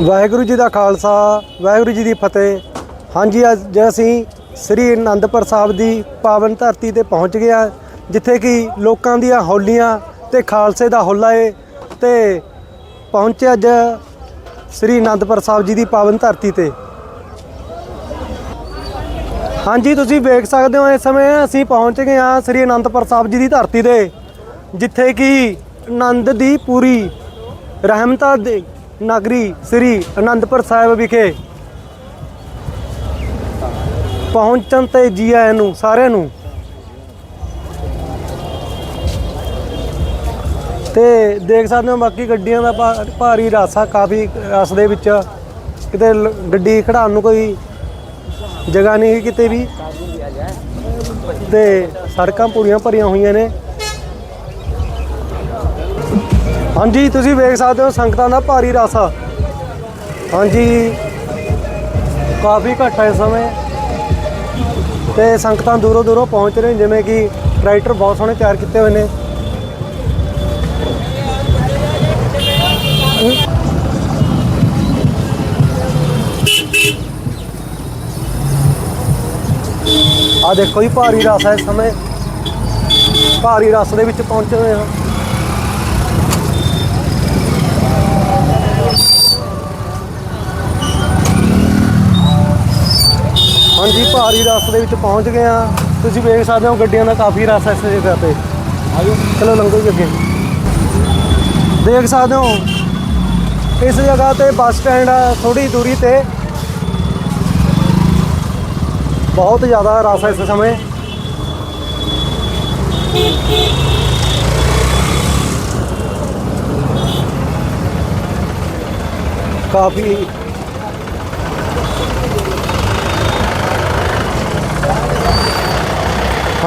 ਵਾਹਿਗੁਰੂ ਜੀ ਦਾ ਖਾਲਸਾ, ਵਾਹਿਗੁਰੂ ਜੀ ਦੀ ਫਤਿਹ। ਹਾਂਜੀ, ਅੱਜ ਅਸੀਂ ਸ੍ਰੀ ਅਨੰਦਪੁਰ ਸਾਹਿਬ ਦੀ ਪਾਵਨ ਧਰਤੀ ਤੇ ਪਹੁੰਚ ਗਏ ਹਾਂ, ਜਿੱਥੇ ਕਿ ਲੋਕਾਂ ਦੀਆਂ ਹੋਲੀਆਂ ਤੇ ਖਾਲਸੇ ਦਾ ਹੋਲਾ ਏ, ਤੇ ਪਹੁੰਚੇ ਅੱਜ ਸ੍ਰੀ ਅਨੰਦਪੁਰ ਸਾਹਿਬ ਜੀ ਦੀ ਪਾਵਨ ਧਰਤੀ ਤੇ। ਹਾਂਜੀ, ਤੁਸੀਂ ਵੇਖ ਸਕਦੇ ਹੋ ਇਸ ਸਮੇਂ ਅਸੀਂ ਪਹੁੰਚ ਗਏ ਹਾਂ ਸ੍ਰੀ ਅਨੰਦਪੁਰ ਸਾਹਿਬ ਜੀ ਦੀ ਧਰਤੀ ਤੇ, ਜਿੱਥੇ ਕਿ ਆਨੰਦ ਦੀ ਪੂਰੀ ਰਹਿਮਤਾਂ ਦੇ ਨਗਰੀ ਸ੍ਰੀ ਅਨੰਦਪੁਰ ਸਾਹਿਬ ਵਿਖੇ ਪਹੁੰਚਣ ਤੇ ਜੀ ਆਇਆਂ ਨੂੰ, ਸਾਰਿਆਂ ਨੂੰ। ਤੇ ਦੇਖ ਸਕਦੇ ਹੋ ਬਾਕੀ ਗੱਡੀਆਂ ਦਾ ਭਾ- ਭਾਰੀ ਰਾਸਾ ਕਾਫੀ ਰਸ ਦੇ ਵਿੱਚ। ਕਿਤੇ ਗੱਡੀ ਖੜਾਉਣ ਨੂੰ ਕੋਈ ਜਗ੍ਹਾ ਨਹੀਂ ਹੈ ਕਿਤੇ ਵੀ। ਤੇ ਸੜਕਾਂ ਪੂਰੀਆਂ ਭਰੀਆਂ ਹੋਈਆਂ ਨੇ। ਹਾਂਜੀ, ਤੁਸੀਂ ਵੇਖ ਸਕਦੇ ਹੋ ਸੰਗਤਾਂ ਦਾ ਭਾਰੀ ਰਸ। ਆ ਹਾਂਜੀ, ਕਾਫੀ ਘੱਟ ਹੈ ਇਸ ਸਮੇਂ। ਤੇ ਸੰਗਤਾਂ ਦੂਰੋਂ ਦੂਰੋਂ ਪਹੁੰਚ ਰਹੇ ਜਿਵੇਂ ਕਿ ਟਰੈਕਟਰ ਬਹੁਤ ਸੋਹਣੇ ਤਿਆਰ ਕੀਤੇ ਹੋਏ ਨੇ। ਆ ਦੇਖੋ ਜੀ, ਭਾਰੀ ਰਸ ਹੈ ਇਸ ਸਮੇਂ। ਭਾਰੀ ਰਸ ਦੇ ਵਿੱਚ ਪਹੁੰਚੇ ਹੋਏ ਹਾਂ ਹਾਂਜੀ ਭਾਰੀ ਰਸ ਦੇ ਵਿੱਚ ਪਹੁੰਚ ਗਏ ਆ ਤੁਸੀਂ ਵੇਖ ਸਕਦੇ ਹੋ ਗੱਡੀਆਂ ਦਾ ਕਾਫੀ ਰਸ ਹੈ ਇਸ ਜਗ੍ਹਾ ਤੇ। ਆਜੋ ਚਲੋ ਲੰਘੋ ਜੀ ਅੱਗੇ। ਦੇਖ ਸਕਦੇ ਹੋ, ਇਸ ਜਗ੍ਹਾ ਤੇ ਬੱਸ ਸਟੈਂਡ ਆ ਥੋੜੀ ਦੂਰੀ ਤੇ। ਬਹੁਤ ਜ਼ਿਆਦਾ ਰਸ ਹੈ ਇਸ ਸਮੇਂ। ਕਾਫੀ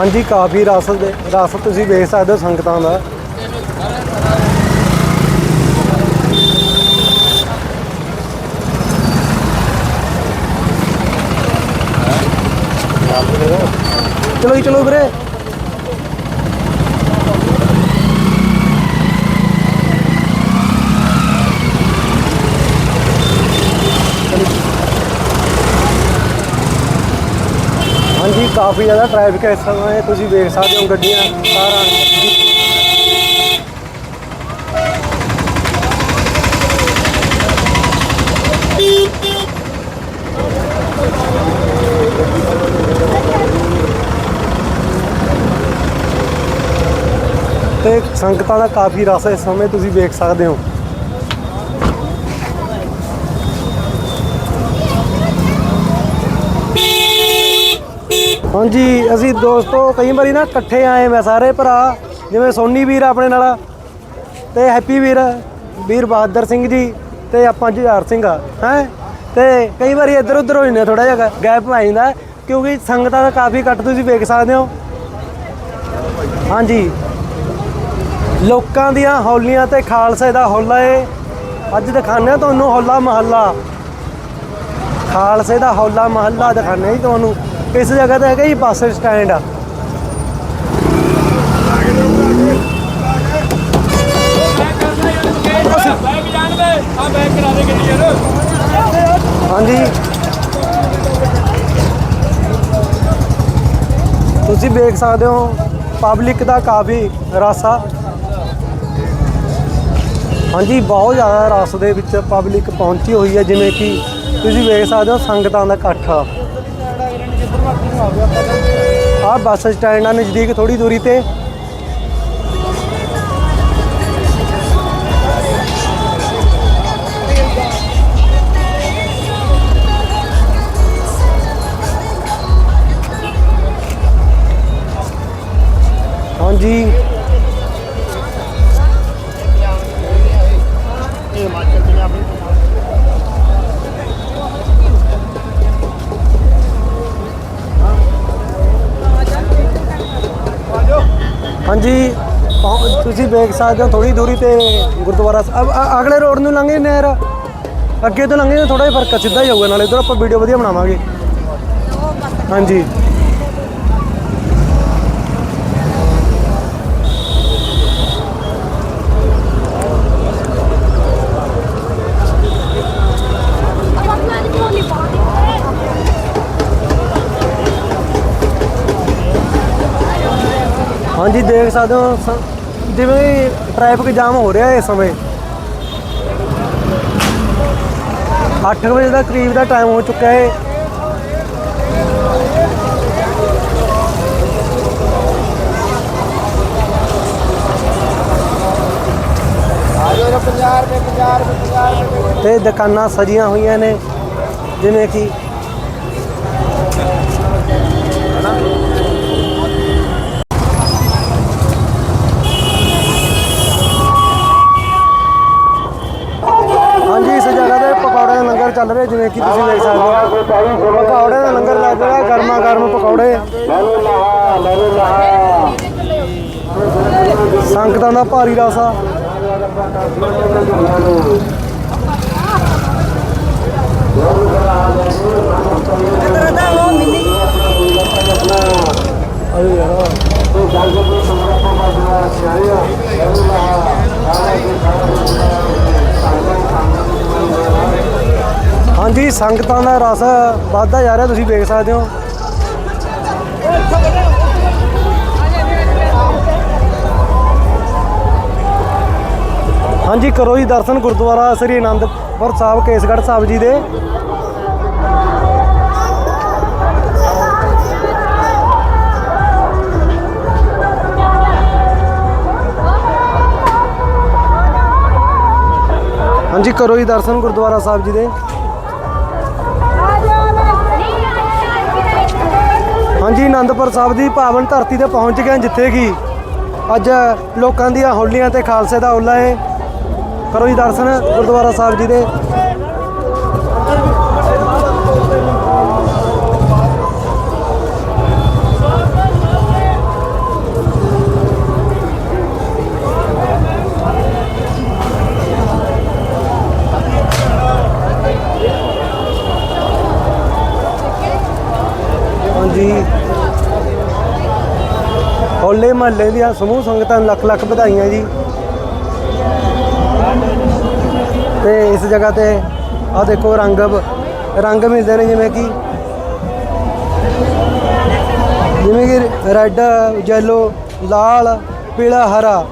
ਹਾਂਜੀ, ਕਾਫੀ ਰਸ ਦੇ ਰਸ ਤੁਸੀਂ ਵੇਖ ਸਕਦੇ ਹੋ ਸੰਗਤਾਂ ਦਾ। ਚਲੋ ਜੀ, ਚਲੋ ਵੀਰੇ ਹਾਂਜੀ ਕਾਫੀ ਜ਼ਿਆਦਾ ਟ੍ਰੈਫਿਕ ਹੈ ਇਸ ਸਮੇਂ, ਤੁਸੀਂ ਵੇਖ ਸਕਦੇ ਹੋ ਗੱਡੀਆਂ ਕਾਰਾਂ ਤੇ ਸੰਗਤਾਂ ਦਾ ਕਾਫੀ ਰਸ ਇਸ ਸਮੇਂ, ਤੁਸੀਂ ਵੇਖ ਸਕਦੇ ਹੋ। ਹਾਂਜੀ ਅਸੀਂ ਦੋਸਤੋ ਕਈ ਵਾਰੀ ਨਾ ਇਕੱਠੇ ਆਏ ਮੈਂ ਸਾਰੇ ਭਰਾ, ਜਿਵੇਂ ਸੋਨੀ ਵੀਰ ਆਪਣੇ ਨਾਲ ਤੇ ਹੈਪੀ ਵੀਰ ਵੀਰ ਬਹਾਦਰ ਸਿੰਘ ਜੀ ਤੇ ਆਪਾਂ ਜੁਝਾਰ ਸਿੰਘ ਆ, ਹੈ? ਤੇ ਕਈ ਵਾਰੀ ਇੱਧਰ ਉੱਧਰ ਹੋ ਜਾਂਦੇ ਥੋੜਾ ਜਿਹਾ ਗੈਪ ਆ ਜਾਂਦਾ, ਕਿਉਂਕਿ ਸੰਗਤਾਂ ਦਾ ਕਾਫੀ ਇਕੱਠ ਤੁਸੀਂ ਵੇਖ ਸਕਦੇ ਹੋ। ਹਾਂਜੀ। ਲੋਕਾਂ ਦੀਆਂ ਹੌਲੀਆਂ ਤੇ ਖਾਲਸੇ ਦਾ ਹੋਲਾ ਏ। ਅੱਜ ਦਿਖਾਉਂਦੇ ਹਾਂ ਤੁਹਾਨੂੰ ਹੋਲਾ ਮਹੱਲਾ। ਖਾਲਸੇ ਦਾ ਹੋਲਾ ਮਹੱਲਾ ਦਿਖਾਉਂਦੇ ਹਾਂ ਜੀ ਤੁਹਾਨੂੰ। ਇਸ ਜਗ੍ਹਾ ਤੇ ਹੈਗਾ ਜੀ ਬੱਸ ਸਟੈਂਡ। ਆ ਹਾਂਜੀ। ਤੁਸੀਂ ਵੇਖ ਸਕਦੇ ਹੋ ਪਬਲਿਕ ਦਾ ਕਾਫੀ ਰਸਾ ਹਾਂਜੀ, ਬਹੁਤ ਜ਼ਿਆਦਾ ਰਸ ਦੇ ਵਿੱਚ ਪਬਲਿਕ ਪਹੁੰਚੀ ਹੋਈ ਹੈ, ਜਿਵੇਂ ਕਿ ਤੁਸੀਂ ਵੇਖ ਸਕਦੇ ਹੋ ਸੰਗਤਾਂ ਦਾ ਇਕੱਠ। ਆ ਬੱਸ ਸਟੈਂਡ ਆ ਨਜ਼ਦੀਕ ਥੋੜੀ ਦੂਰੀ ਤੇ। ਹਾਂਜੀ। ਹਾਂਜੀ ਪਹੁੰ- ਤੁਸੀਂ ਵੇਖ ਸਕਦੇ ਹੋ ਥੋੜੀ ਦੂਰੀ ਤੇ ਗੁਰਦੁਆਰਾ ਸਾਹਿਬ ਅ- ਅ- ਅਗਲੇ ਰੋਡ ਨੂੰ ਲੰਘੇ ਨਹਿਰ। ਅੱਗੇ ਤੋਂ ਲੰਘੇ ਥੋੜਾ ਜਿਹਾ ਫ਼ਰਕ ਆ, ਸਿੱਧਾ ਹੀ ਹੋਊਗਾ ਨਾਲੇ ਇਧਰ ਆਪਾਂ ਵੀਡੀਓ ਵਧੀਆ ਬਣਾਵਾਂਗੇ। ਹਾਂਜੀ। ਹਾਂਜੀ, ਦੇਖ ਸਕਦੇ ਹੋ, ਸ- ਜਿਵੇਂ ਟ੍ਰੈਫਿਕ ਜਾਮ ਹੋ ਰਿਹਾ ਇਸ ਸਮੇਂ। 8 ਵਜੇ ਦਾ ਕਰੀਬ ਦਾ ਟਾਈਮ ਹੋ ਚੁੱਕਾ ਹੈ ਤੇ ਦੁਕਾਨਾਂ ਸਜੀਆਂ ਹੋਈਆਂ ਨੇ, ਜਿਵੇਂ ਕਿ ਚੱਲ ਰਿਹਾ, ਜਿਵੇਂ ਕਿ ਤੁਸੀਂ ਦੇਖ ਸਕਦੇ ਹੋ। ਪਕੌੜੇ ਦਾ ਲੰਗਰ ਲੱਗ ਰਿਹਾ, ਗਰਮਾ ਗਰਮ ਪਕੌੜੇ। ਸੰਗਤਾਂ ਦਾ ਭਾਰੀ ਰਸ। ਆ ਅਰੇ ਯਾਰ ਹਾਂਜੀ ਸੰਗਤਾਂ ਦਾ ਰਸ ਵੱਧਦਾ ਜਾ ਰਿਹਾ, ਤੁਸੀਂ ਵੇਖ ਸਕਦੇ ਹੋ। ਹਾਂਜੀ, ਕਰੋ ਜੀ ਦਰਸ਼ਨ ਗੁਰਦੁਆਰਾ ਸ੍ਰੀ ਅਨੰਦਪੁਰ ਸਾਹਿਬ, ਕੇਸਗੜ੍ਹ ਸਾਹਿਬ ਜੀ ਦੇ। ਹਾਂਜੀ, ਕਰੋ ਜੀ ਦਰਸ਼ਨ ਗੁਰਦੁਆਰਾ ਸਾਹਿਬ ਜੀ ਦੇ। ਹਾਂਜੀ ਆਨੰਦਪੁਰ ਸਾਹਿਬ ਦੀ ਪਾਵਨ ਧਰਤੀ ਤੇ ਪਹੁੰਚ ਗਏ ਜਿੱਥੇ ਕਿ ਅੱਜ ਲੋਕਾਂ ਦੀਆਂ ਹੋਲੀਆਂ ਤੇ ਖਾਲਸੇ ਦਾ ਓਲਾ ਹੈ। ਕਰੋ ਜੀ ਦਰਸ਼ਨ, ਗੁਰਦੁਆਰਾ ਸਾਹਿਬ ਜੀ ਦੇ। ਹਾਂਜੀ। ਹੋਲੇ ਮਹੱਲੇ ਦੀਆਂ ਸਮੂਹ ਸੰਗਤਾਂ ਨੂੰ ਲੱਖ ਲੱਖ ਵਧਾਈਆਂ ਜੀ। ਤੇ ਇਸ ਜਗ੍ਹਾ ਤੇ ਆ ਦੇਖੋ ਰੰਗ ਰੰਗ ਮਿਲਦੇ ਨੇ ਜਿਵੇਂ ਕਿ ਜਿਵੇਂ ਕਿ ਰੈੱਡ ਯੈਲੋ ਲਾਲ, ਪੀਲਾ, ਹਰਾ।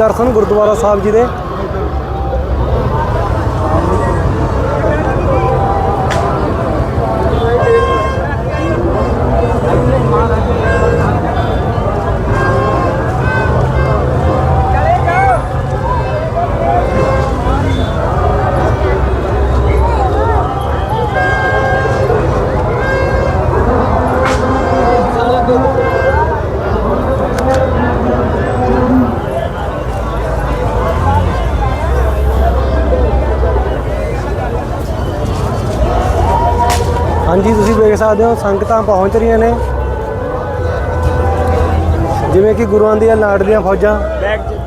ਦਰਸ਼ਨ ਗੁਰਦੁਆਰਾ ਸਾਹਿਬ ਜੀ ਦੇ ਹਾਂਜੀ, ਤੁਸੀਂ ਵੇਖ ਸਕਦੇ ਹੋ, ਸੰਗਤਾਂ ਪਹੁੰਚ ਰਹੀਆਂ ਨੇ। ਜਿਵੇਂ ਕਿ ਗੁਰੂਆਂ ਦੀਆਂ ਲਾਡਲੀਆਂ ਫੌਜਾਂ। ਬੈਗ ਚ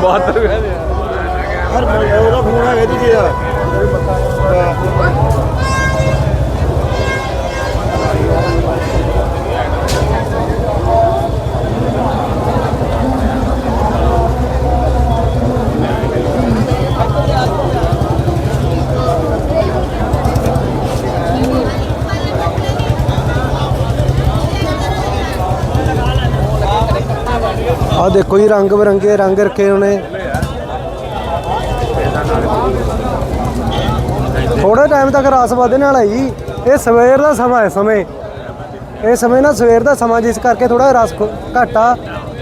ਬਹੁਤ ਹਰ ਉਹਦਾ ਫੋਨ ਹੈਗਾ ਜੀ ਯਾਰ ਆਹ ਦੇਖੋ ਜੀ, ਰੰਗ ਬਰੰਗੇ, ਰੰਗ ਰੱਖੇ ਉਹਨੇ। ਥੋੜੇ ਟਾਈਮ ਤੱਕ ਰਾਸ ਵਧਣ ਵਾਲਾ ਜੀ ਇਹ ਸਵੇਰ ਦਾ ਸਮਾਂ ਹੈ, ਸਮੇਂ। ਇਹ ਸਮੇਂ ਨਾ ਸਵੇਰ ਦਾ ਸਮਾਂ, ਜਿਸ ਕਰਕੇ ਥੋੜਾ ਰਸ ਖੁ- ਘੱਟ ਆ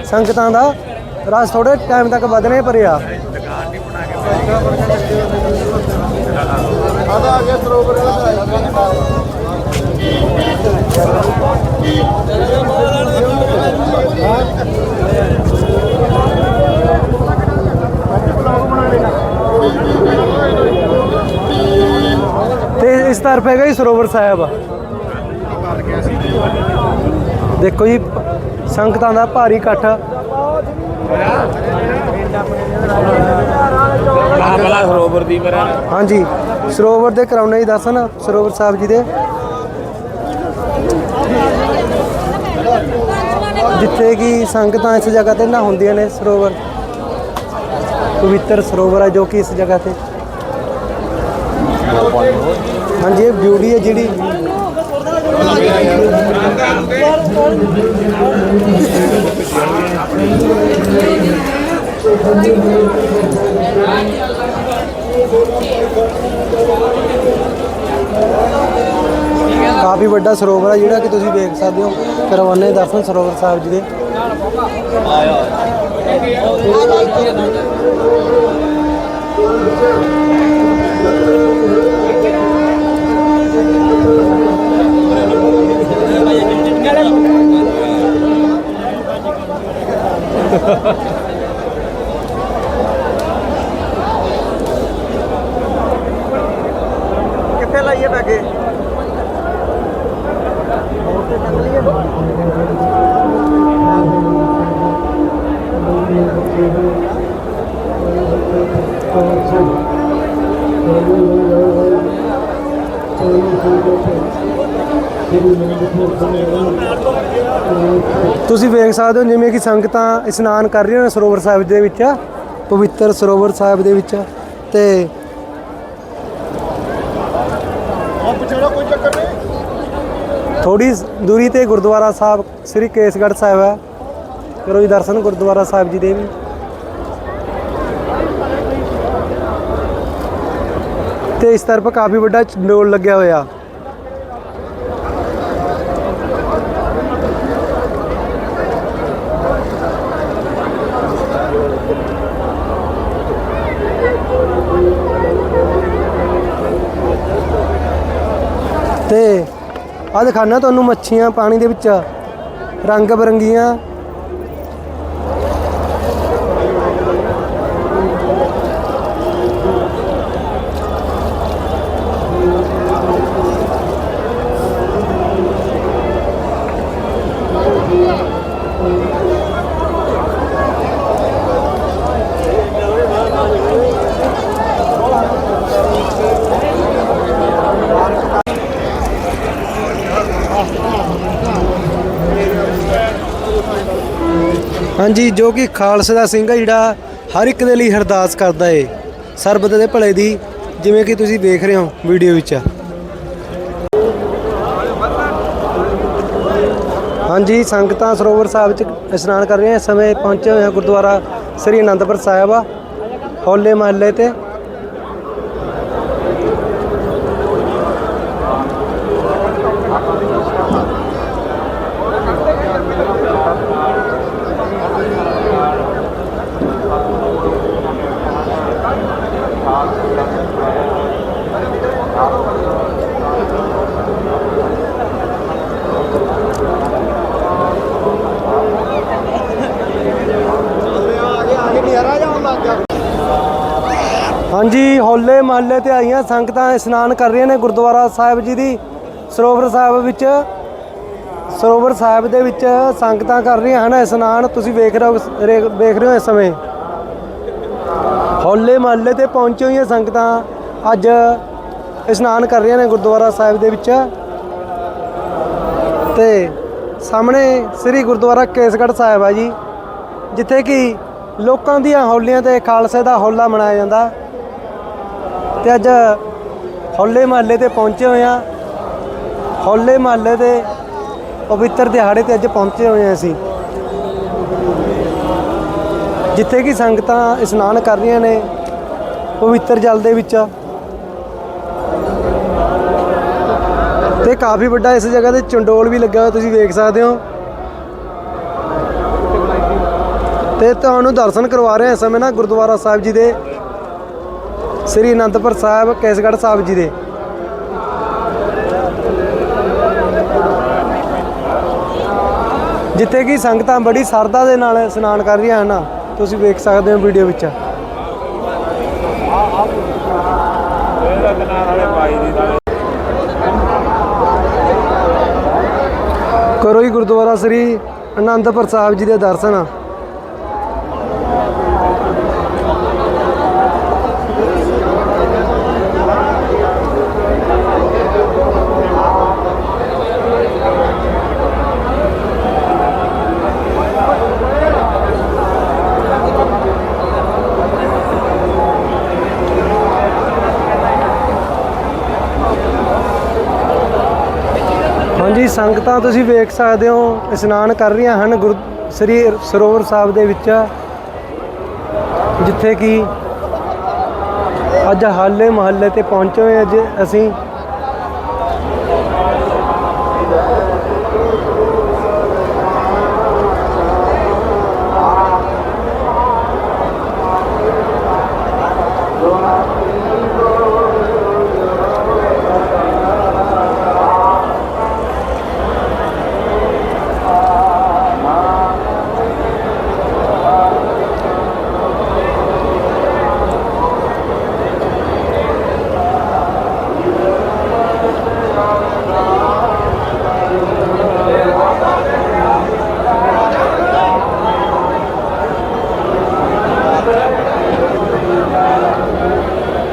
ਸੰਗਤਾਂ ਦਾ। ਰਸ ਥੋੜੇ ਟਾਈਮ ਤੱਕ ਵਧਣੇ ਪਰਿਆ ਆਦਾ ਆ। ਗਿਆ ਸਰੋਵਰ ਤੇ ਇਸ ਤਰਫ ਹੈਗਾ ਜੀ ਸਰੋਵਰ ਸਾਹਿਬ। ਦੇਖੋ ਜੀ ਸੰਗਤਾਂ ਦਾ ਭਾਰੀ ਇਕੱਠ। ਮਹਾਬਲਾ ਸਰੋਵਰ ਦੀ ਮੇਰਾ ਹਾਂਜੀ ਸਰੋਵਰ ਦੇ ਕਰਾਉਣੇ ਜੀ ਦਰਸ਼ਨ ਸਰੋਵਰ ਸਾਹਿਬ ਜੀ ਦੇ। ਜਿੱਥੇ ਕਿ ਸੰਗਤਾਂ ਇਸ ਜਗ੍ਹਾ ਤੇ ਨਹਾਉਂਦੀਆਂ ਨੇ ਸਰੋਵਰ। ਪਵਿੱਤਰ ਸਰੋਵਰ ਹੈ ਜੋ ਕਿ ਇਸ ਜਗ੍ਹਾ ਤੇ। ਹਾਂਜੀ, ਇਹ ਬਿਊਟੀ ਹੈ ਜਿਹੜੀ ਕਾਫੀ ਵੱਡਾ ਸਰੋਵਰ ਹੈ ਜਿਹੜਾ ਕਿ ਤੁਸੀਂ ਵੇਖ ਸਕਦੇ ਹੋ ਕਰਵਾਨੇ ਦਰਸ਼ਨ ਸਰੋਵਰ ਸਾਹਿਬ ਜੀ ਦੇ। ফেলাইয়ে থাকে Thank you. ਤੁਸੀਂ ਵੇਖ ਸਕਦੇ ਹੋ ਜਿਵੇਂ ਕਿ ਸੰਗਤਾਂ ਇਸ਼ਨਾਨ ਕਰ ਰਹੀਆਂ ਨੇ ਸਰੋਵਰ ਸਾਹਿਬ ਦੇ ਵਿੱਚ, ਪਵਿੱਤਰ ਸਰੋਵਰ ਸਾਹਿਬ ਦੇ ਵਿੱਚ ਤੇ ਆ ਥੋੜੀ ਦੂਰੀ ਤੇ ਗੁਰਦੁਆਰਾ ਸਾਹਿਬ, ਸ੍ਰੀ ਕੇਸਗੜ੍ਹ ਸਾਹਿਬ ਹੈ। ਕਰੋ ਜੀ ਦਰਸ਼ਨ ਗੁਰਦੁਆਰਾ ਸਾਹਿਬ ਜੀ ਦੇ ਵੀ। ਤੇ ਇਸ ਤਰਫ ਕਾਫੀ ਵੱਡਾ ਡੋਲ ਲੱਗਿਆ ਹੋਇਆ ਤੇ ਆ ਦਿਖਾਣਾ ਤੁਹਾਨੂੰ ਮੱਛੀਆਂ ਪਾਣੀ ਦੇ ਵਿੱਚ ਰੰਗ ਬਰੰਗੀਆਂ ਹਾਂਜੀ, ਜੋ ਕਿ ਖਾਲਸੇ ਦਾ ਸਿੰਘ ਹੈ ਜਿਹੜਾ ਹਰ ਇੱਕ ਦੇ ਲਈ ਅਰਦਾਸ ਕਰਦਾ ਏ, ਸਰਬਤ ਦੇ ਭਲੇ ਦੀ, ਜਿਵੇਂ ਕਿ ਤੁਸੀਂ ਵੇਖ ਰਹੇ ਹੋ ਵੀਡੀਓ ਵਿੱਚ। ਹਾਂਜੀ, ਸੰਗਤਾਂ ਸਰੋਵਰ ਸਾਹਿਬ ਵਿੱਚ ਇਸ਼ਨਾਨ ਕਰ ਰਹੇ ਹਾਂ ਇਸ ਸਮੇਂ ਪਹੁੰਚੇ ਹੋਏ ਹਾਂ ਗੁਰਦੁਆਰਾ ਸ੍ਰੀ ਅਨੰਦਪੁਰ ਸਾਹਿਬ ਆ, ਹੋਲੇ ਮਹੱਲੇ ਤੇ ਨਜ਼ਾਰਾ ਜਾਉਣ ਲੱਗ ਗਿਆ ਹਾਂਜੀ, ਹੋਲੇ ਮਹੱਲੇ ਤੇ ਆਈਆਂ ਸੰਗਤਾਂ ਇਸ਼ਨਾਨ ਕਰ ਰਹੀਆਂ ਨੇ ਗੁਰਦੁਆਰਾ ਸਾਹਿਬ ਜੀ ਦੀ। ਸਰੋਵਰ ਸਾਹਿਬ ਵਿੱਚ, ਸਰੋਵਰ ਸਾਹਿਬ ਦੇ ਵਿੱਚ ਸੰਗਤਾਂ ਕਰ ਰਹੀਆਂ ਹਨ ਇਸ਼ਨਾਨ। ਤੁਸੀਂ ਵੇਖ ਰਹੇ ਹੋ, ਰੇ- ਵੇਖ ਰਹੇ ਹੋ ਇਸ ਸਮੇਂ। ਹੋਲੇ ਮਹੱਲੇ ਤੇ ਪਹੁੰਚੇ ਹੋਈਆਂ ਸੰਗਤਾਂ ਅੱਜ ਇਸ਼ਨਾਨ ਕਰ ਰਹੀਆਂ ਨੇ ਗੁਰਦੁਆਰਾ ਸਾਹਿਬ ਦੇ ਵਿੱਚ। ਤੇ ਸਾਹਮਣੇ ਸ੍ਰੀ ਗੁਰਦੁਆਰਾ ਕੇਸਗੜ੍ਹ ਸਾਹਿਬ ਆ ਜੀ, ਜਿੱਥੇ ਕਿ ਲੋਕਾਂ ਦੀਆਂ ਹੋਲੀਆਂ ਤੇ ਖਾਲਸੇ ਦਾ ਹੋਲਾ ਮਨਾਇਆ ਜਾਂਦਾ। ਤੇ ਅੱਜ ਹੋਲੇ ਮਹੱਲੇ ਤੇ ਪਹੁੰਚੇ ਹੋਏ ਆ ਹੋਲੇ ਮਹੱਲੇ ਦੇ ਪਵਿੱਤਰ ਦਿਹਾੜੇ ਤੇ ਅੱਜ ਪਹੁੰਚੇ ਹੋਏ ਆ ਅਸੀਂ। ਜਿੱਥੇ ਕਿ ਸੰਗਤਾਂ ਇਸ਼ਨਾਨ ਕਰ ਰਹੀਆਂ ਨੇ ਪਵਿੱਤਰ ਜਲ ਦੇ ਵਿੱਚ। ਤੇ ਕਾਫੀ ਵੱਡਾ ਇਸ ਜਗ੍ਹਾ ਤੇ ਚੰਡੋਲ ਵੀ ਲੱਗਾ ਹੋਇਆ, ਤੁਸੀਂ ਵੇਖ ਸਕਦੇ ਹੋ। ਤੇ ਤੁਹਾਨੂੰ ਦਰਸ਼ਨ ਕਰਵਾ ਰਹੇ ਹਾਂ ਇਸ ਸਮੇਂ ਨਾ ਗੁਰਦੁਆਰਾ ਸਾਹਿਬ ਜੀ ਦੇ। ਸ੍ਰੀ ਅਨੰਦਪੁਰ ਸਾਹਿਬ, ਕੇਸਗੜ੍ਹ ਸਾਹਿਬ ਜੀ ਦੇ। ਜਿੱਥੇ ਕਿ ਸੰਗਤਾਂ ਬੜੀ ਸਰਦਾ ਦੇ ਨਾਲ ਇਸ਼ਨਾਨ ਕਰ ਰਹੀਆਂ ਹਨ। ਤੁਸੀਂ ਵੇਖ ਸਕਦੇ ਹੋ ਵੀਡੀਓ ਵਿੱਚ। ਇਹਦਾ ਕਰੋ ਜੀ ਗੁਰਦੁਆਰਾ ਸ੍ਰੀ ਅਨੰਦਪੁਰ ਸਾਹਿਬ ਜੀ ਦੇ ਦਰਸ਼ਨ। ਸੰਗਤਾਂ ਤੁਸੀਂ ਵੇਖ ਸਕਦੇ ਹੋ, ਇਸ਼ਨਾਨ ਕਰ ਰਹੀਆਂ ਹਨ ਗੁਰੂ ਸ੍ਰੀ ਸਰੋਵਰ ਸਾਹਿਬ ਦੇ ਵਿੱਚ, ਜਿੱਥੇ ਕਿ ਅੱਜ ਹਾਲੇ ਮਹੱਲੇ ਤੇ ਪਹੁੰਚੇ ਹੋਏ ਅੱਜ ਅਸੀਂ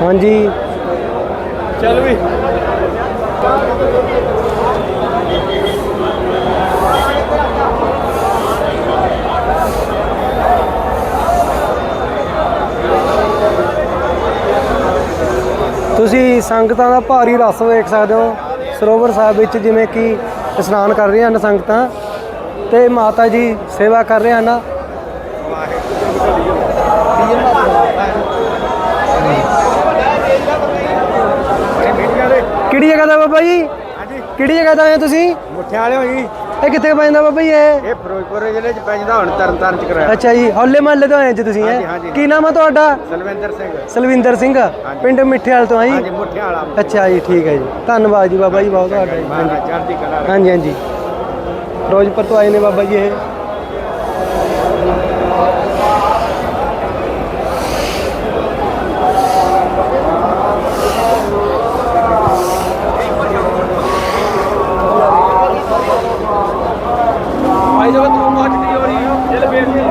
ਹਾਂਜੀ ਚੱਲ ਵੀ ਤੁਸੀਂ ਸੰਗਤਾਂ ਦਾ ਭਾਰੀ ਰਸ ਵੇਖ ਸਕਦੇ ਹੋ। ਸਰੋਵਰ ਸਾਹਿਬ ਵਿੱਚ ਜਿਵੇਂ ਕਿ ਇਸ਼ਨਾਨ ਕਰ ਰਹੀਆਂ ਹਨ ਸੰਗਤਾਂ ਤੇ ਮਾਤਾ ਜੀ ਸੇਵਾ ਕਰ ਰਹੇ ਹਨ। ਕਿਹੜੀ ਜਗ੍ਹਾ ਦਾ ਬਾਬਾ ਜੀ? ਕਿਹੜੀ ਜਗ੍ਹਾ ਦਾ ਆਏ ਤੁਸੀਂ? ਮੁੱਠਿਆਂ ਵਾਲੇ ਹੋ ਜੀ। ਇਹ ਕਿੱਥੇ ਪੈਂਦਾ ਬਾਬਾ ਜੀ ਇਹ? ਇਹ ਫਿਰੋਜ਼ਪੁਰ ਜ਼ਿਲ੍ਹੇ ਚ ਪੈਂਦਾ ਹੁਣ ਤਰਨ ਤਾਰਨ ਚ ਕਰਾਇਆ। ਅੱਛਾ ਜੀ ਹੌਲੇ ਮਹੱਲੇ ਤੋਂ ਆਏ ਜੀ ਤੁਸੀਂ ਹਾਂਜੀ, ਹੈ? ਹਾਂਜੀ। ਕੀ ਨਾਮ ਹੈ ਤੁਹਾਡਾ? ਸਲਵਿੰਦਰ ਸਿੰਘ। ਸਲਵਿੰਦਰ ਸਿੰਘ ਪਿੰਡ ਮਿੱਠੇਵਾਲ ਤੋਂ ਆ ਹਾਂਜੀ ਜੀ? ਮੁੱਠਿਆਂ ਵਾਲਾ ਅੱਛਾ ਜੀ ਠੀਕ ਹੈ ਜੀ। ਧੰਨਵਾਦ ਜੀ ਬਾਬਾ ਜੀ ਬਹੁਤ ਤੁਹਾਡਾ ਜੀ। ਹਾਂਜੀ ਮਹਾਰਾਜ ਚੜ੍ਹਦੀ ਕਲਾ ਰੱਖੇ। ਹਾਂਜੀ ਹਾਂਜੀ। ਫਿਰੋਜ਼ਪੁਰ ਤੋਂ ਆਏ ਨੇ ਬਾਬਾ ਜੀ ਇਹ ਭਾਈ ਜਦੋਂ ਤੂੰ ਪਹੁੰਚ ਨਹੀਂ ਹੋ ਰਹੀ ਚੱਲ ਬੇਟੀ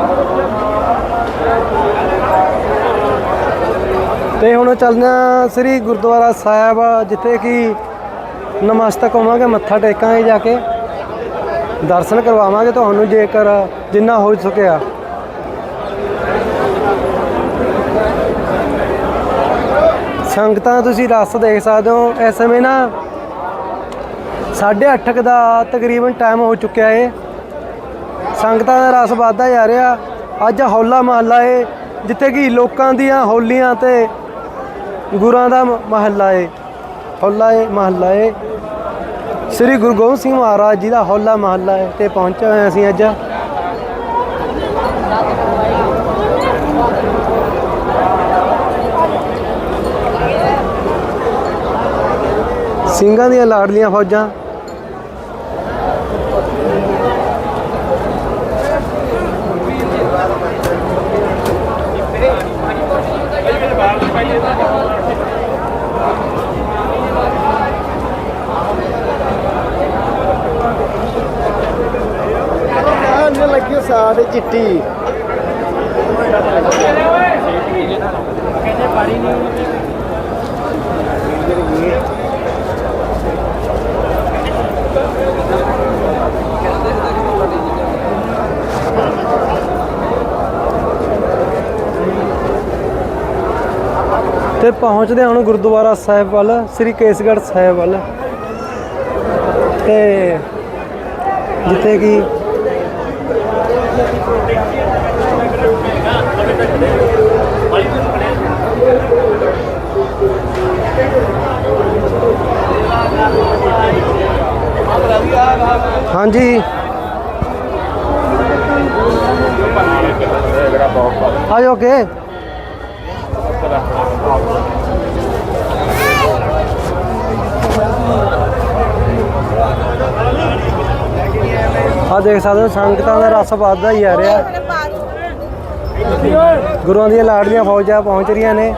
ਤੇ ਹੁਣ ਚੱਲਦੇ ਹਾਂ ਸ੍ਰੀ ਗੁਰਦੁਆਰਾ ਸਾਹਿਬ, ਜਿੱਥੇ ਕਿ ਨਮਸਤਕ ਹੋਵਾਂਗੇ, ਮੱਥਾ ਟੇਕਾਂਗੇ ਜਾ ਕੇ। ਦਰਸ਼ਨ ਕਰਵਾਵਾਂਗੇ ਤੁਹਾਨੂੰ ਜੇਕਰ ਜਿੰਨਾ ਹੋ ਸਕਿਆ। ਸੰਗਤਾਂ ਤੁਸੀਂ ਰਸ ਦੇਖ ਸਕਦੇ ਹੋ, ਇਸ ਸਮੇਂ ਨਾ 8:30 ਦਾ ਤਕਰੀਬਨ ਟਾਈਮ ਹੋ ਚੁੱਕਿਆ ਏ। ਸੰਗਤਾਂ ਦਾ ਰਸ ਵੱਧਦਾ ਜਾ ਰਿਹਾ। ਅੱਜ ਹੌਲਾ ਮਹੱਲਾ ਏ, ਜਿੱਥੇ ਕਿ ਲੋਕਾਂ ਦੀਆਂ ਹੋਲੀਆਂ ਤੇ ਗੁਰਾਂ ਦਾ ਮ- ਮਹੱਲਾ ਏ, ਹੋਲਾ ਏ, ਮਹੱਲਾ ਏ। ਸ੍ਰੀ ਗੁਰੂ ਗੋਬਿੰਦ ਸਿੰਘ ਮਹਾਰਾਜ ਜੀ ਦਾ ਹੋਲਾ ਮਹੱਲਾ ਏ, ਤੇ ਪਹੁੰਚੇ ਹੋਏ ਅਸੀਂ ਅੱਜ। ਸਿੰਘਾਂ ਦੀਆਂ ਲਾਡਲੀਆਂ ਫੌਜਾਂ ਆਹ ਲੱਗੀ ਸਾਡ ਚਿੱਟੀ। ਤੇ ਪਹੁੰਚਦੇ ਹਾਂ ਗੁਰਦੁਆਰਾ ਸਾਹਿਬ ਵੱਲ ਸ੍ਰੀ ਕੇਸਗੜ੍ਹ ਸਾਹਿਬ ਵੱਲ। ਤੇ ਜਿੱਥੇ ਕਿ ਹਾਂਜੀ। ਆਇਓ ਕੇ ਆ ਦੇਖ ਸਕਦੇ ਹੋ ਸੰਗਤਾਂ ਦਾ ਰਸ ਵੱਧਦਾ ਹੀ ਆ ਰਿਹਾ। ਗੁਰੂਆਂ ਦੀਆਂ ਲਾੜੀਆਂ ਫੌਜਾਂ ਪਹੁੰਚ ਰਹੀਆਂ ਨੇ।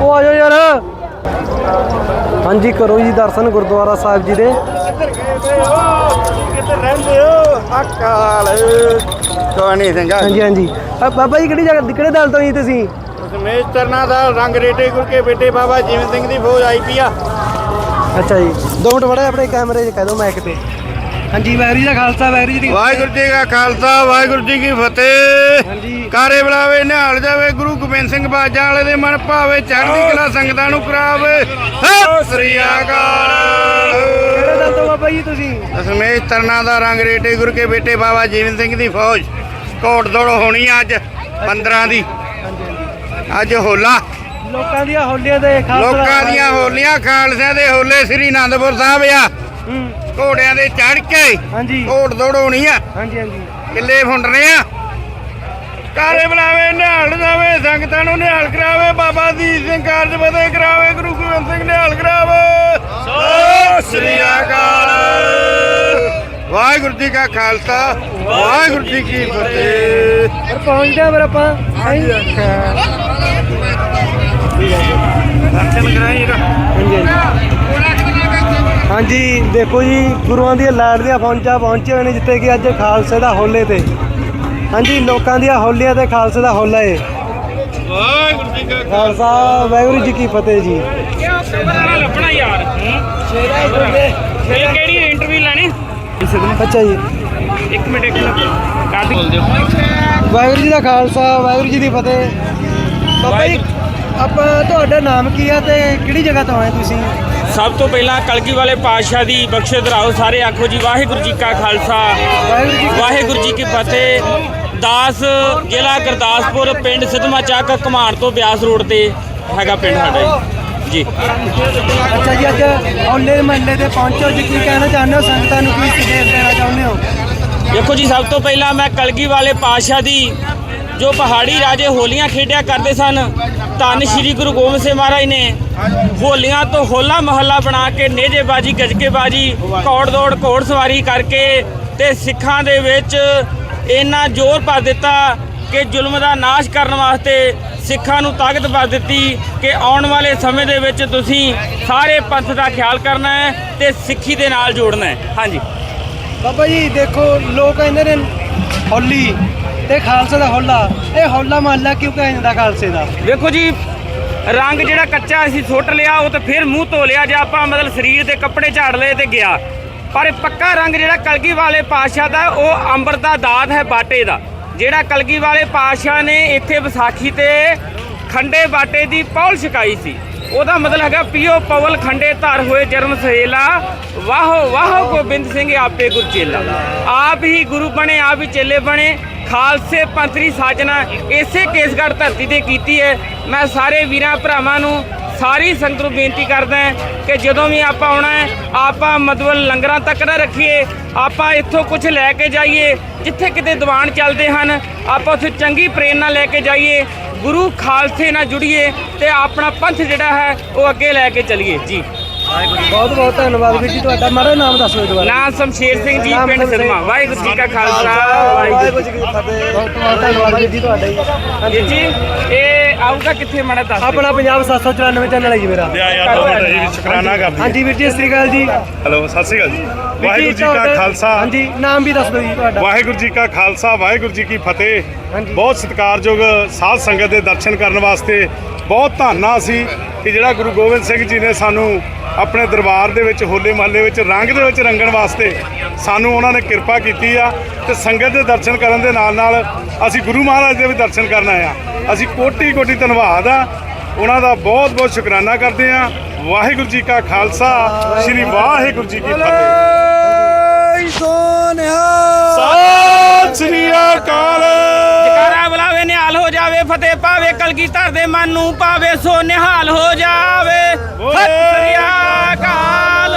ਉਹ ਆਜੋ ਯਾਰ। ਹਾਂਜੀ ਕਰੋ ਜੀ ਦਰਸ਼ਨ ਗੁਰਦੁਆਰਾ ਸਾਹਿਬ ਜੀ ਦੇ। ਕਿੱਥੇ ਰਹਿੰਦੇ ਹੋ ਅਕਾਲ ਕੋਣੀ ਸਿੰਘਾ ਹਾਂਜੀ ਹਾਂਜੀ। ਆ ਬਾਬਾ ਜੀ ਕਿਹੜੀ ਜਗ੍ਹਾ ਕਿਹੜੇ ਦਲ ਤੋਂ ਜੀ ਤੁਸੀਂ? ਤਰਨਾ ਦਾ ਰੰਗ ਰੇਟੇ ਗੁਰ ਕੇ ਬੇਟੇ ਬਾਬਾ ਜੀਵਨ ਸਿੰਘ ਦੀ ਫੌਜ ਆਈ ਪੀ ਆ। ਅੱਛਾ ਜੀ। ਦੋ ਮਿੰਟ ਬੜੇ ਆਪਣੇ ਕੈਮਰੇ 'ਚ ਕਹਿ ਦਿਓ ਮਾਈਕ ਤੇ। ਹਾਂਜੀ ਵਾਹਿਗੁਰੂ ਜੀ ਦਾ ਖਾਲਸਾ ਵਾਹਿਗੁਰੂ ਜੀ ਦੀ ਵਾਹਿਗੁਰੂ ਜੀ ਕਾ ਖਾਲਸਾ ਵਾਹਿਗੁਰੂ ਜੀ ਕੀ ਫਤਿਹ। ਹਾਂਜੀ। ਕਾਰੇ ਬੁਲਾਵੇ ਨਿਹਾਲ ਜਾਵੇ ਗੁਰੂ ਗੋਬਿੰਦ ਸਿੰਘ ਬਾਜਾਂ ਵਾਲੇ ਦੇ ਮਨ ਭਾਵੇ ਚੜ੍ਹਦੀ ਕਲਾ ਸੰਗਤਾਂ ਨੂੰ ਕਰਾਵੇ। ਸਤਿ ਸ੍ਰੀ ਕਿਹੜੇ ਅਕਾਲ ਬਾਬਾ ਜੀ ਤੁਸੀਂ? ਦਸਮੇਸ਼ ਤਰਨਾ ਦਾ ਰੰਗ ਰੇਟੇ ਗੁਰੂ ਕੇ ਬੇਟੇ ਬਾਬਾ ਜੀਵਨ ਸਿੰਘ ਦੀ ਫੌਜ। ਕੋਟ ਦੌੜ ਹੋਣੀ ਅੱਜ 15 ਦੀ। ਅੱਜ ਹੋਲਾ। ਲੋਕਾਂ ਦੀਆਂ ਹੋਲੀਆਂ ਦੇ ਖਾਲਸਾ ਲੋਕਾਂ ਦੀਆਂ ਹੋਲੀਆਂ ਖਾਲਸਿਆਂ ਦੇ ਹੋਲੇ ਸ੍ਰੀ ਅਨੰਦਪੁਰ ਸਾਹਿਬ ਆ। ਹੂੰ। ਘੋੜਿਆਂ ਦੇ ਚੜ ਕੇ ਹਾਂਜੀ। ਕੋਟ ਦੌੜ ਹੋਣੀ ਆ। ਹਾਂਜੀ ਹਾਂਜੀ। ਕਿੱਲੇ ਫੁੰਡਣੇ ਆ। ਕਾਰੇ ਬੁਲਾਵੇ ਨਿਹਾਲ ਜਾਵੇ ਸੰਗਤਾਂ ਨੂੰ ਨਿਹਾਲ ਕਰਾਵੇ ਬਾਬਾ ਦੀਪ ਸਿੰਘ ਕਾਰਜ ਫਤਿਹ ਕਰਾਵੇ ਗੁਰੂ ਗੋਬਿੰਦ ਸਿੰਘ ਨਿਹਾਲ ਕਰਾਵੇ। ਸਤਿ ਸ੍ਰੀ ਅਕਾਲ। ਵਾਹਿਗੁਰੂ ਜੀ ਕਾ ਖਾਲਸਾ ਵਾਹਿਗੁਰੂ ਜੀ ਕੀ ਫਤਿਹ। ਪਰ ਪਹੁੰਚਦੇ ਆ ਫਿਰ ਆਪਾਂ। ਹਾਂਜੀ। ਹਾਂਜੀ ਦੇਖੋ ਜੀ ਗੁਰੂਆਂ ਦੀਆਂ ਲਾੜ ਦੀਆਂ ਫੌਜਾਂ ਪਹੁੰਚੇ ਹੋਏ ਨੇ ਜਿੱਥੇ ਕਿ ਅੱਜ ਖਾਲਸੇ ਦਾ ਹੋਲੇ ਤੇ। ਹਾਂਜੀ ਲੋਕਾਂ ਦੀਆਂ ਹੋਲੀਆਂ ਤੇ ਖਾਲਸੇ ਦਾ ਹੋਲਾ ਏ। ਵਾਹਿਗੁਰੂ ਜੀ ਕਾ ਖਾਲਸਾ ਵਾਹਿਗੁਰੂ ਜੀ ਕੀ ਫਤਿਹ ਜੀ। ਲੱਭਣਾ ਯਾਰ ਇਹ ਕਿਹੜੀ ਇੰਟਰਵਿਊ ਲੈਣੀ? ਅੱਛਾ ਜੀ। ਇੱਕ ਮਿੰਟ ਇੱਕ ਮਿੰਟ। ਕੱਟ ਬੋਲਦੇ ਹੋ ਵਾਹਿਗੁਰੂ ਜੀ ਦਾ ਖਾਲਸਾ ਵਾਹਿਗੁਰੂ ਜੀ ਦੀ ਫਤਿਹ। ਬਾਬਾ ਜੀ ਆਪਾਂ ਤੁਹਾਡਾ ਨਾਮ ਕੀ ਆ ਤੇ ਕਿਹੜੀ ਜਗ੍ਹਾ ਤੋਂ ਆਏ ਤੁਸੀਂ? ਸਭ ਤੋਂ ਪਹਿਲਾਂ ਕਲਗੀ ਵਾਲੇ ਪਾਤਸ਼ਾਹ ਦੀ ਬਖਸ਼ੇ ਦਰਾਓ ਸਾਰੇ ਆਖੋ ਜੀ ਵਾਹਿਗੁਰੂ ਜੀ ਕਾ ਖਾਲਸਾ। ਵਾਹਿਗੁਰੂ ਜੀ ਕੀ ਫਤਿਹ। ਦਾਸ ਜ਼ਿਲ੍ਹਾ ਗੁਰਦਾਸਪੁਰ ਪਿੰਡ ਸਿੱਧਮਾ ਚੱਕ ਕਮਾਣ ਤੋਂ ਬਿਆਸ ਰੋਡ ਤੇ ਹੈਗਾ ਪਿੰਡ ਸਾਡਾ ਜੀ। ਅੱਛਾ ਜੀ ਅੱਜ ਹੋਲੇ ਮਹੱਲੇ ਤੇ ਪਹੁੰਚੋ ਜੀ ਕੀ ਕਹਿਣਾ ਚਾਹੁੰਦੇ ਹੋ? ਸੰਗਤਾਂ ਨੂੰ ਕੀ ਸੰਦੇਸ਼ ਦੇਣਾ ਚਾਹੁੰਦੇ ਹੋ? ਦੇਖੋ ਜੀ ਸਭ ਤੋਂ ਪਹਿਲਾਂ ਮੈਂ ਕਲਗੀ ਵਾਲੇ ਪਾਤਸ਼ਾਹ ਦੀ ਜੋ ਪਹਾੜੀ ਰਾਜੇ ਹੋਲੀਆਂ ਖੇਡਿਆ ਕਰਦੇ ਸਨ ਧੰਨ ਸ਼੍ਰੀ ਗੁਰੂ ਗੋਬਿੰਦ ਸਿੰਘ ਮਹਾਰਾਜ ਨੇ ਹੋਲੀਆਂ ਤੋਂ ਹੋਲਾ ਮਹੱਲਾ ਬਣਾ ਕੇ ਨੇਜੇਬਾਜੀ, ਗਜਕੇਬਾਜੀ ਘੋੜ ਦੌੜ ਘੋੜ ਸਵਾਰੀ ਕਰਕੇ ਤੇ ਸਿੱਖਾਂ ਦੇ ਵਿੱਚ ਇੰਨਾ ਜ਼ੋਰ ਪਾ ਦਿੱਤਾ ਕਿ ਜ਼ੁਲਮ ਦਾ ਨਾਸ਼ ਕਰਨ ਵਾਸਤੇ ਸਿੱਖਾਂ ਨੂੰ ਤਾਕਤ ਪਾ ਦਿੱਤੀ ਕਿ ਆਉਣ ਵਾਲੇ ਸਮੇਂ ਦੇ ਵਿੱਚ ਤੁਸੀਂ ਸਾਰੇ ਪੰਥ ਦਾ ਖਿਆਲ ਕਰਨਾ ਹੈ ਤੇ ਸਿੱਖੀ ਦੇ ਨਾਲ ਜੋੜਨਾ ਹੈ। ਹਾਂਜੀ। ਬਾਬਾ ਜੀ, ਦੇਖੋ, ਲੋਕ ਕਹਿੰਦੇ ਨੇ ਹੋਲੀ ਤੇ ਖਾਲਸਾ ਦਾ ਹੋਲਾ। ਇਹ ਹੋਲਾ ਮਹੱਲਾ ਕਿਉਂ ਕਹਿੰਦਾ ਜਾਂਦਾ ਖਾਲਸੇ ਦਾ? ਵੇਖੋ ਜੀ, ਰੰਗ ਜਿਹੜਾ ਕੱਚਾ ਅਸੀਂ ਸੁੱਟ ਲਿਆ, ਉਹ ਤਾਂ ਫਿਰ ਮੂੰਹ ਧੋ ਲਿਆ ਜੇ ਆਪਾਂ, ਮਤਲਬ ਸਰੀਰ ਦੇ ਕੱਪੜੇ ਝਾੜ ਲਏ ਤੇ ਗਿਆ। ਪਰ ਇਹ ਪੱਕਾ ਰੰਗ ਜਿਹੜਾ ਕਲਗੀ ਵਾਲੇ ਪਾਤਸ਼ਾਹ ਦਾ, ਉਹ ਅੰਬਰ ਦਾ ਦਾਤ ਹੈ, ਬਾਟੇ ਦਾ। ਜਿਹੜਾ ਕਲਗੀ ਵਾਲੇ ਪਾਤਸ਼ਾਹ ਨੇ ਇੱਥੇ ਵਿਸਾਖੀ ਤੇ ਖੰਡੇ ਬਾਟੇ ਦੀ ਪੌਲ ਛਕਾਈ ਸੀ, ਉਹਦਾ ਮਤਲਬ ਹੈਗਾ ਪੀਓ ਪਵਲ ਖੰਡੇ ਧਰ ਹੋਏ ਜਨਮ ਸਹੇਲਾ ਵਾਹੋ ਵਾਹੋ ਗੋਬਿੰਦ ਸਿੰਘ ਆਪੇ ਗੁਰਚੇਲਾ। ਆਪ ਹੀ ਗੁਰੂ ਬਣੇ, ਆਪ ਹੀ ਚੇਲੇ ਬਣੇ ਖਾਲਸੇ ਪੰਥ ਦੀ ਸਾਜਨਾ ਇਸੇ ਕੇਸਗੜ੍ਹ ਧਰਤੀ ਤੇ ਕੀਤੀ ਹੈ। ਮੈਂ ਸਾਰੇ ਵੀਰਾਂ ਭਰਾਵਾਂ ਨੂੰ ਸਾਰੀ ਸੰਗਤ ਨੂੰ ਬੇਨਤੀ ਕਰਦਾ ਕਿ ਜਦੋਂ ਵੀ ਆਪਾਂ ਆਉਣਾ ਹੈ, ਆਪਾਂ ਮਤਲਬ ਲੰਗਰਾਂ ਤੱਕ ਨਾ ਰੱਖੀਏ। ਆਪਾਂ ਇੱਥੋਂ ਕੁਝ ਲੈ ਕੇ ਜਾਈਏ, ਜਿੱਥੇ ਕਿਤੇ ਦੀਵਾਨ ਚੱਲਦੇ ਹਨ, ਆਪਾਂ ਉੱਥੇ ਚੰਗੀ ਪ੍ਰੇਰਨਾ ਲੈ ਕੇ ਜਾਈਏ। ਗੁਰੂ ਖਾਲਸੇ ਨਾਲ ਜੁੜੀਏ ਤੇ ਆਪਣਾ ਪੰਥ ਜਿਹੜਾ ਹੈ, ਉਹ ਅੱਗੇ ਲੈ ਕੇ ਚਲੀਏ। ਜੀ। ਬਹੁਤ ਬਹੁਤ ਧੰਨਵਾਦ ਵੀਰ ਜੀ ਤੁਹਾਡਾ। ਮਾਰਾ ਨਾਮ ਦੱਸੋ ਜੀ ਦੁਬਾਰਾ। ਨਾਮ ਸ਼ਮਸ਼ੇਰ ਸਿੰਘ ਜੀ ਪਿੰਡ। ਸਿਦਮਾ ਵਾਹਿਗੁਰੂ ਜੀ ਕਾ ਖਾਲਸਾ ਵਾਹਿਗੁਰੂ ਜੀ ਕੀ ਫਤਿਹ। ਬਹੁਤ ਬਹੁਤ ਧੰਨਵਾਦ ਵੀਰ ਜੀ ਤੁਹਾਡਾ ਜੀ। ਇਹ ਆਊਗਾ ਕਿੱਥੇ ਮਾੜਾ ਦੱਸ ਦਿਓ। ਆਪਣਾ ਪੰਜਾਬ 794 ਚੈਨਲ ਹੈ ਜੀ ਮੇਰਾ। ਮਿੰਟ ਜੀ ਸ਼ੁਕਰਾਨਾ ਕਰਦੀ ਹਾਂਜੀ ਵੀਰ ਜੀ ਸਤਿ ਸ੍ਰੀ ਅਕਾਲ ਜੀ। ਹੈਲੋ ਸਤਿ ਸ਼੍ਰੀ ਅਕਾਲ ਜੀ। ਵਾਹਿਗੁਰੂ ਜੀ ਤੁਹਾਡਾ- ਕਾ ਖਾਲਸਾ। ਹਾਂਜੀ ਨਾਮ ਵੀ ਦੱਸ ਦਿਓ ਜੀ ਤੁਹਾਡਾ। ਵਾਹਿਗੁਰੂ ਜੀ ਕਾ ਖਾਲਸਾ ਵਾਹਿਗੁਰੂ ਜੀ ਕੀ ਫਤਿਹ। ਹਾਂਜੀ। ਬਹੁਤ ਸਤਿਕਾਰਯੋਗ ਸਾਧ ਸੰਗਤ ਦੇ ਦਰਸ਼ਨ ਕਰਨ ਵਾਸਤੇ ਬਹੁਤ ਧੰਨਾ ਸੀ ਕਿ ਜਿਹੜਾ ਗੁਰੂ ਗੋਬਿੰਦ ਸਿੰਘ ਜੀ ਨੇ ਸਾਨੂੰ ਆਪਣੇ ਦਰਬਾਰ ਦੇ ਵਿੱਚ ਹੋਲੇ ਮਹੱਲੇ ਵਿੱਚ ਰੰਗ ਦੇ ਵਿੱਚ ਰੰਗਣ ਵਾਸਤੇ ਸਾਨੂੰ ਉਹਨਾਂ ਨੇ ਕਿਰਪਾ ਕੀਤੀ ਆ ਤੇ ਸੰਗਤ ਦੇ ਦਰਸ਼ਨ ਕਰਨ ਦੇ ਨਾਲ ਨਾਲ ਅਸੀਂ ਗੁਰੂ ਮਹਾਰਾਜ ਦੇ ਵੀ ਦਰਸ਼ਨ ਕਰਨ ਆਏ ਆ। ਅਸੀਂ ਕੋਟੀ ਕੋਟੀ ਧੰਨਵਾਦ ਆ। ਉਹਨਾਂ ਦਾ ਬਹੁਤ ਬਹੁਤ ਸ਼ੁਕਰਾਨਾ ਕਰਦੇ ਆ। ਵਾਹਿਗੁਰੂ ਜੀ ਕਾ ਖਾਲਸਾ ਸ੍ਰੀ ਵਾਹਿਗੁਰੂ ਜੀ ਕੀ ਫਤਿਹ। ਸਤਿ ਸ੍ਰੀ ਅਕਾਲ। ਜਾਵੇ ਫਤਿਹ ਪਾਵੇ ਕਲਗੀ ਧਰ ਦੇ ਮਨ ਨੂੰ ਪਾਵੇ ਸੋ ਨਿਹਾਲ ਹੋ ਜਾਵੇ। ਸਤਿ ਸ੍ਰੀ ਅਕਾਲ।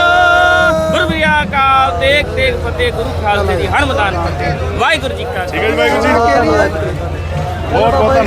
ਗੁਰੂ ਵੀ ਅਕਾਲ। ਤੇਗ ਤੇਗ ਫਤਿਹ ਗੁਰੂ ਖਾਲਸੇ ਦੀ ਹਰ ਮੈਦਾਨ ਫਤਿਹ। ਵਾਹਿਗੁਰੂ ਜੀ ਕਾ ਠੀਕ ਹੈ ਜੀ ਵਾਹਿਗੁਰੂ ਜੀ ਬਹੁਤ ਬਹੁਤ